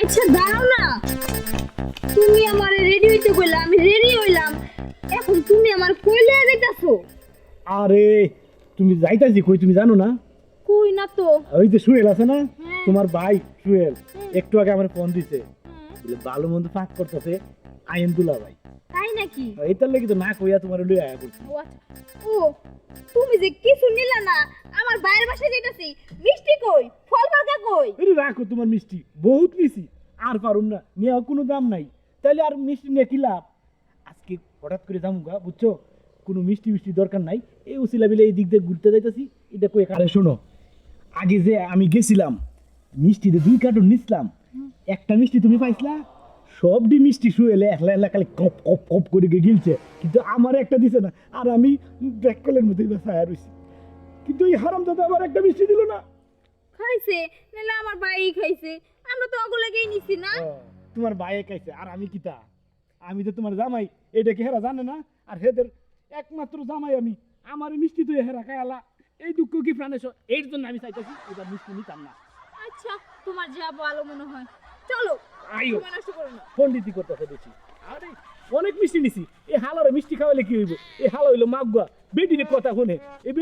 আচ্ছা দাঁড়াও না। তুমি আমার রেডি হইতে কইলা আমি রেডি হইলাম। এখন তুমি আমার কইলে যাইতাছো? আরে তুমি যাইতাছি কই তুমি জানো না? কই না তো। ওই যে সুয়েল আছে না? হ্যাঁ। তোমার ভাই সুয়েল একটু আগে আমার ফোন দিছে। বলে ভালো মন্দ পাক করতেছে আইন দুলা ভাই তাই নাকি? এইটার লেগে তো না কইয়া তোমার লই আয়া করছি ও আচ্ছা। তুমি যে কিছু নিলা না আমার বাইরের বাসায় যাইতাছি। মিষ্টি কই? ফল বাগা কই? আরে রাখো তোমার মিষ্টি বহুত নিছি আর পারুম না নিয়ে কোনো দাম নাই। তাইলে আর মিষ্টি নিয়ে কি লাভ? আজকে হঠাৎ করে যাব গা বুঝছ? কোনো মিষ্টি মিষ্টি দরকার নাই। এই উসিলা বিলে এই দিক দিয়ে ঘুরতে যাইতাছি। এটা কই আরে শোনো আগে যে আমি গেছিলাম মিষ্টিতে দুই কার্টুন নিছিলাম। একটা মিষ্টি তুমি পাইছিলা সবটি মিষ্টি শুয়েলে একলা একলা খালি কপ কপ কপ করে গিলছে। কিন্তু আমার একটা দিছে না আর আমি ব্যাককলের মধ্যেই বাসায় রয়েছি কিন্তু এই হারাম দাদা আমার একটা মিষ্টি দিল না। খাইছে নাহলে আমার ভাই খাইছে। আমরা তো অগো লাগেই নিছি না। তোমার ভাইয়ে খাইছে আর আমি কিতা? আমি তো তোমার জামাই এটা কি হেরা জানে না? আর হেদের একমাত্র জামাই আমি আমার মিষ্টি তো হেরা খায়ালা এই দুঃখ কি প্রাণেশ এর জন্য আমি চাইতেছি এবার মিষ্টি নিতাম না। আচ্ছা তোমার যা ভালো মনে হয়। চলো আইও পন্ডিতি করতেছে বেশি। আরে অনেক মিষ্টি নিছি। এই হালারে মিষ্টি খাওয়াইলে কি হইব? এই হালা হইল মাগুয়া। বেটির কথা শুনে। এই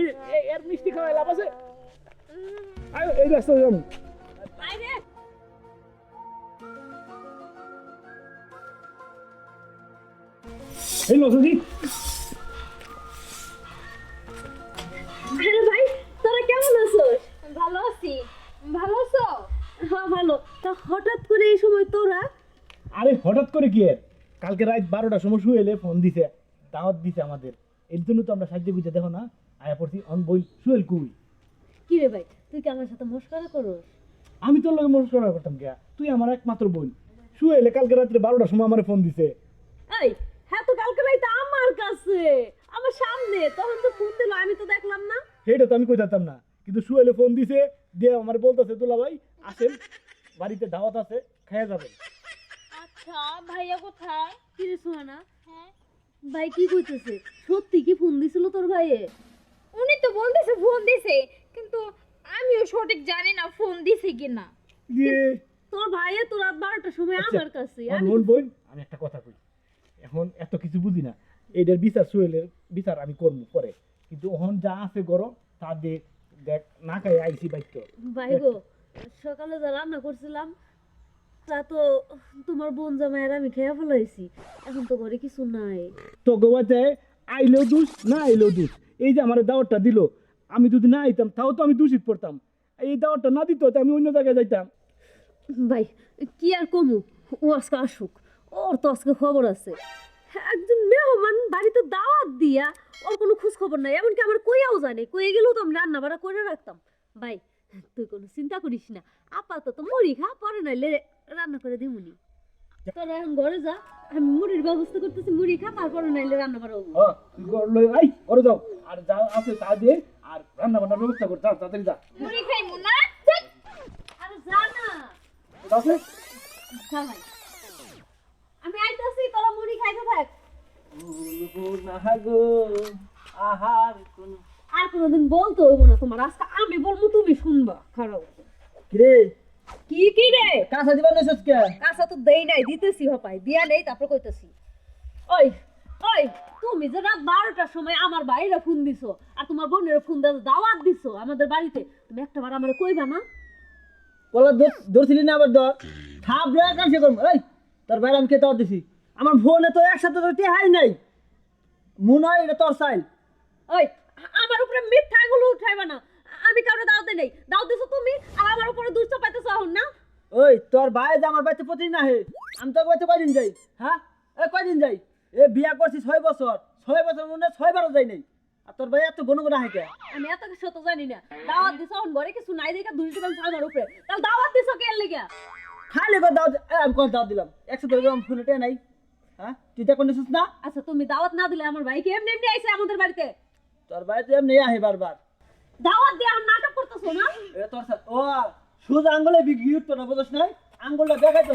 এর মিষ্টি খাওয়াই লাভ আছে? আয়ো এই রাস্তা যাব। এই লসদি তোরা? আরে হঠাৎ করে কি এর? কালকে রাত বারোটার সময় শুয়ে এলে ফোন দিছে দাওয়াত দিছে আমাদের। এর জন্য তো আমরা সাহায্য বুঝে দেখো না আয়া পড়ছি অন বই শুয়েল কুই? কি রে ভাই তুই কি আমার সাথে মস্করা করস? আমি তোর লগে মনে করা করতাম কে তুই আমার একমাত্র বোন। শুয়ে এলে কালকে রাত্রে বারোটার সময় আমার ফোন দিছে। এই হ্যাঁ তো কালকে রাইতে আমার কাছে আমার সামনে তখন তো ফোন দিল আমি তো দেখলাম না। সেটা তো আমি কই না। কিন্তু শুয়ে এলে ফোন দিছে দিয়ে আমার বলতেছে তোলা ভাই আসেন বাড়িতে দাওয়াত আছে। খেয়ে যাবেন আচ্ছা ভাইয়া কোথায়? কি রে সোহানা? হ্যাঁ। ভাই কি কইতেছে? সত্যি কি ফোন দিছিল তোর ভাইয়ে? উনি তো বলতেছে ফোন দিছে কিন্তু আমিও সঠিক জানি না ফোন দিছে কিনা। দিয়ে তোর ভাইয়ে তো রাত বারোটার সময় আচ্ছা, আমার কাছে। আমি বোন বোন আমি একটা কথা কই। এখন এত কিছু বুঝি না। এটার বিচার সুয়েলের বিচার আমি করব পরে। কিন্তু ওহন যা আছে গরম তা দেখ দেখ না খাই আইসি বাইক ভাই গো সকালে যা রান্না করছিলাম তা তো তোমার বোন জামাইয়ের আমি খেয়ে ফেলাইছি। এখন তো ঘরে কিছু নাই। তো গোয়াতে আইলেও দুষ না আইলেও দুষ। এই যে আমার দাওয়াতটা দিল আমি যদি না আইতাম তাও তো আমি দূষিত পড়তাম। এই দাওয়াতটা না দিত আমি অন্য জায়গায় যাইতাম। ভাই কি আর কমু? ও আজকে আসুক। ওর তো আজকে খবর আছে। একজন মেহমান বাড়িতে দাওয়াত দিয়া ওর কোনো খোঁজ খবর নাই। এমনকি আমার কইয়াও জানে কয়ে গেলেও তো আমি রান্না বাড়া করে রাখতাম। ভাই তুই কোনো চিন্তা করিস না। আপাতত মরি খা পরে নাইলে রান্না করে দিমুনি তোরা এখন ঘরে যা আমি মুড়ির ব্যবস্থা করতেছি মুড়ি খা তারপরে নাইলে রান্না হব। হ্যাঁ তুই ঘর লই আই ওরে যাও। আর যা আছে তা দিয়ে আর রান্না বান্নার ব্যবস্থা কর যা তাড়াতাড়ি যা। মুড়ি খাইমু না? আরে যা না। আছে? যা ভাই। আমি আইতাছি তোরা মুড়ি খাইতে থাক। আহার কোন আর কোনোদিন বলতে হইব না তোমার আজকে আমি বলব তুমি শুনবা খারাপ। কিরে? কি কি রে? কাঁচা দিবা নইছস কে কাঁচা তো দেই নাই দিতেছি হপাই দিয়া নেই তারপর কইতেছি। ওই ওই তুমি যে রাত বারোটার সময় আমার বাইরে ফোন দিছো আর তোমার বোনের ফোন দিয়ে দাওয়াত দিছো আমাদের বাড়িতে তুমি একটা বার আমার কইবা না? কলা ধরছিলি না আবার ধর থাপ রে কাছে করম এই তোর বাইরে আমি কে দাওয়াত দিছি? আমার ফোনে তো একসাথে তো টেহাই নাই। মনে হয় এটা তোর সাইল ওই আমার উপরে মিথ্যা গুলো উঠাইবা না। আমি কারও দাওয়াত দেই নাই। দাওয়াত দিছো তুমি আর আমার উপরে দুষ্ট পাইতেছো এখন না? ওই তোর ভাই যে আমার বাড়িতে প্রতিদিন আহে আমি তোর বাড়িতে কয়দিন যাই? হ্যাঁ? এ কয়দিন যাই? এ বিয়া করছি ছয় বছর। ছয় বছর মনে হয় ছয় বারও যাই নাই। আর তোর ভাই এত গণ আহে কে? আমি এত কিছু তো জানি না। দাওয়াত দিছো এখন ঘরে কিছু নাই দেখা দুষ্ট পাইছো আমার উপরে। তাহলে দাওয়াত দিছো কে লেগে? খালি করে দাওয়াত এ, আমি কোন দাওয়াত দিলাম। একশো আমার ফোনে টেহা নাই। হ্যাঁ? তুই দেখো নিছিস না? আচ্ছা তুমি দাওয়াত না দিলে আমার ভাইকে এমনি এমনি আইছে আমাদের বাড়িতে? তোর বাড়িতে এমনি আহে বারবার। দাওয়াত দিয়ে আর নাটক করতেছো না? এটা তোর সাথে ও সোজা আঙ্গুলে বিগি উঠতো না বুঝছ নাই? আঙ্গুলটা ভালো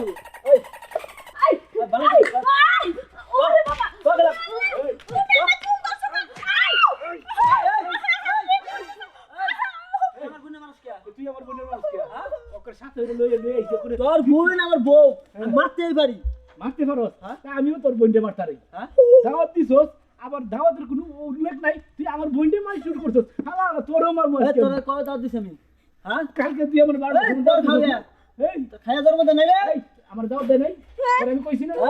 ওরে বাবা তো গেলাম। না? আই আমার বোনের মানুষ কে? তুই আমার বোনের মানুষ কে? হ্যাঁ? ওকে সাথে লইয়ে লইয়ে এসে করে তোর বোন আমার বউ মারতেই পারি। মারতে পারো? হ্যাঁ? আমিও তোর বোনটে মারতারি। হ্যাঁ? দাওয়াত দিছস? আবার দাওয়াতের কোনো উল্লেখ নাই। তুই আমার বোনটে মাই শুরু করছিস। হালা তোরও আমার মনে হয় তোর কবে দাও দিছ আমি? হ্যাঁ? কালকে তুই আমার বাড়ি তোর খাবে। এই তো খাইয়া তোর মধ্যে নাই আমার দাওয়াত দে নাই। তোর আমি কইছি না। তোর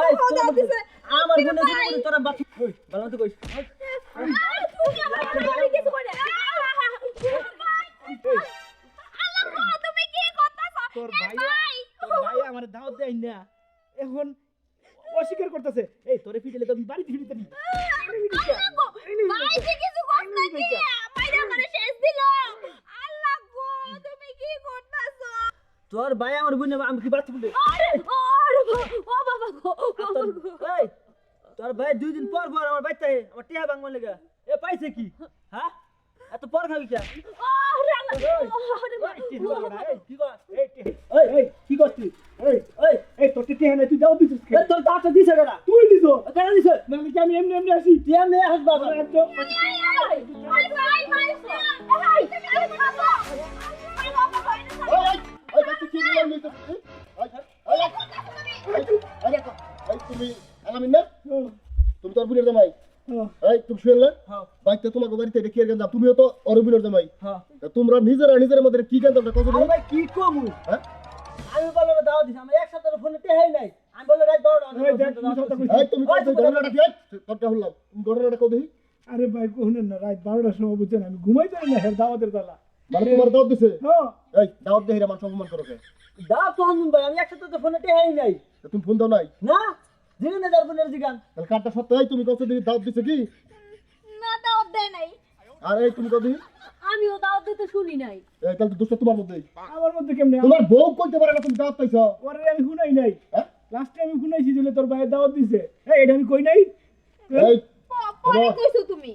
আমার বোনের তোর তোরা ওই ভালো কইছ কইস। তোর ভাই আমার বোনের আমি কি বাচ্চা বলি আরে আরে ও বাবা গো। এই তোর ভাই দুই দিন পর পর আমার বাইতে আমার টিয়া বাংলা লেগা এ পাইছে কি হ্যাঁ এত পর খাবি কে আরে। এই কি এই এই এই করছিস এই এই এই তোর টিকে নাই তুই দাও দিছিস এ, তোর দিছে কেডা তুই দিছ কেন দিছে আমি কি আমি এমনি এমনি আসি আরে ভাই ভাই মারছো এই তুমি আলামিন না? তুমি তোর বোনের জামাই। এই তুমি শুনলে তোমাকে বাড়িতে রেখে গেলাম তুমিও তো ওর জামাই তোমরা নিজেরা নিজের মধ্যে কি গেলাম কত আমি ভাই কি কমু হ্যাঁ আমি বলল দাও দিছি আমি এক সপ্তাহ ফোনে টেহাই নাই আমি রাত এই তুমি ঘটনাটা দিয়ে ঘটনাটা কত আরে ভাই না রাত বারোটার সময় বুঝছেন আমি ঘুমাই যাই না হের দাওয়াতের তালা মানে তোমার দাওয়াত দিছে হ্যাঁ এই দাওয়াত দেহিরা মানুষ অপমান করো কে? দাও তো ভাই আমি এক সপ্তাহ ফোনে টেহাই নাই। তুমি ফোন দাও নাই? না? জিগান যার বোনের জিগান। তাহলে কারটা সত্য এই তুমি কত দিন দাওয়াত দিছে কি? না দাওয়াত দেয় নাই। আর এই তুমি দিন আমিও দাওয়াত দিতে শুনি নাই। এই তাহলে তো দুষ্ট তোমার মধ্যেই। আমার মধ্যে কেমনে তোমার বউ কইতে পারে না তুমি দাওয়াত পাইছো। পরে আমি শুনাই নাই। হ্যাঁ? লাস্টে আমি শুনাইছি যে তোর ভাইয়ের দাওয়াত দিছে। এই এটা আমি কই নাই? এই পরে বাবা। কইছো তুমি।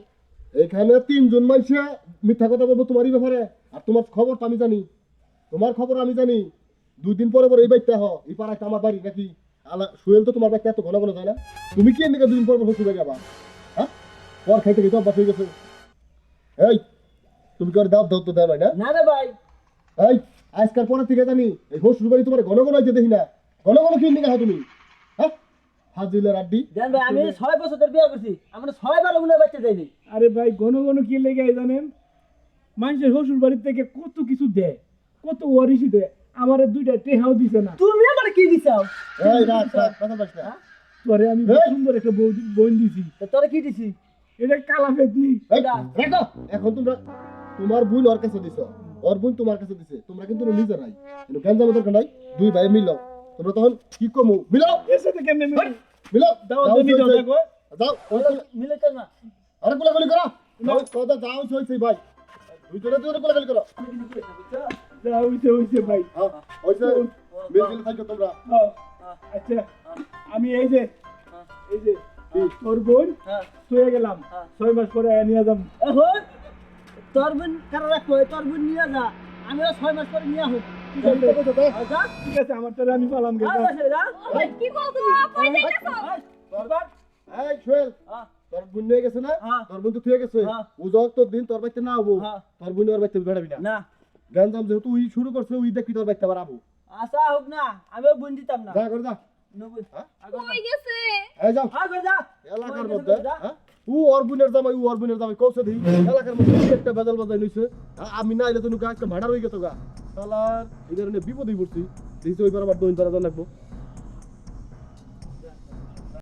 এখানে তিনজন মানুষে মিথ্যা কথা বলব তোমারই ব্যাপারে। আর তোমার খবর তো আমি জানি। তোমার খবর আমি জানি। দুই দিন পরে পরে এই বাড়িতে হ এই পাড়াটা আমার বাড়ি নাকি? আলা সুয়েল তো তোমার বাড়িতে এত ঘন ঘন যায় না? তুমি কি এদিকে দুদিন পর পর শ্বশুর বাড়ি আবার হ্যাঁ? পর খাইতে খাইতে অভ্যাস হয়ে গেছে। এই তুমি কি ওর দাও দাও তো দেওয়া না? না রে ভাই। এই আজকাল পরে থেকে জানি এই শ্বশুর বাড়ি তোমার ঘন ঘন হইতে দেখি না। ঘন ঘন কি নিকে তুমি। হ্যাঁ? হাজিলের আড্ডি। জান ভাই আমি ছয় বছর ধরে বিয়ে করছি আমরা ছয় বার বাচ্চা যাইনি আরে ভাই ঘন ঘন কি লেগে জানেন মানুষের শ্বশুর বাড়ির থেকে কত কিছু দেয় কত ওয়ারিশি দেয়। আমার দুইটা টেহাও দিছে না। তুমি আমার কি দিছাও? এই রাত রাত কথা বলিস না। পরে আমি সুন্দর একটা বউ বোন দিছি। তা তোরা কি দিছি? এটা কালা ফেতনি। এই, রাখো। এখন তোমরা তোমার বোন ওর কাছে দিছো। ওর বোন তোমার কাছে দিছে। তোমরা কিন্তু নিজেরাই কিন্তু গঞ্জামের দরকার নাই? দুই ভাই মিলো তোমরা তখন কি কমু? মিলো এর সাথে কেমনে মিলে? মিলো যাও, দিবি যাও, দেখো। যাও মিলে তো না। আরে কোলাগুলি করো। যাও কথা যাও হইছে ভাই। দুই জনে দুই কোলাগুলি করো। যা হইছে হইছে ভাই। হইছে। মিল মিল থাকো তোমরা। আচ্ছা আমি এই যে এই যে তোর বোন শুয়ে গেলাম। ছয় মাস পরে নিয়ে যাম। এখন তোর বোন কারা রাখব? তোর বোন নিয়ে যা। আমিও ছয় মাস পরে নিয়ে হোক ঠিক আছে। আমার তাহলে আমি পালাম আর গেলাম কি বল কই যাইতাছো এই, তোর এই সোহেল তোর বোন নিয়ে গেছে না। তোর বোন তো থুয়ে গেছে। ও যত দিন তোর বাড়িতে না হব। তোর বোন ওর বাড়িতে বেড়াবি না। না। গঞ্জাম যেহেতু উই শুরু করছে উই দেখি তোর আবো। আশা হোক না আমিও বুন দিতাম না। যা করে যা। হ্যাঁ? কই গেছে? এই যাও আগে যা। এলাকার মধ্যে গেছে, যা। হ্যাঁ? ও ওর বোনের জামাই ও ওর বোনের জামাই কৌশে দিই এলাকার মধ্যে কি একটা বেজাল বাজাই লইছে হ্যাঁ, আমি না এলে তো নুকা একটা ভাড়া হয়ে গেতো গা। শালার ধরনের পড়ছি। ওইবার আবার দইন তারা জানাব।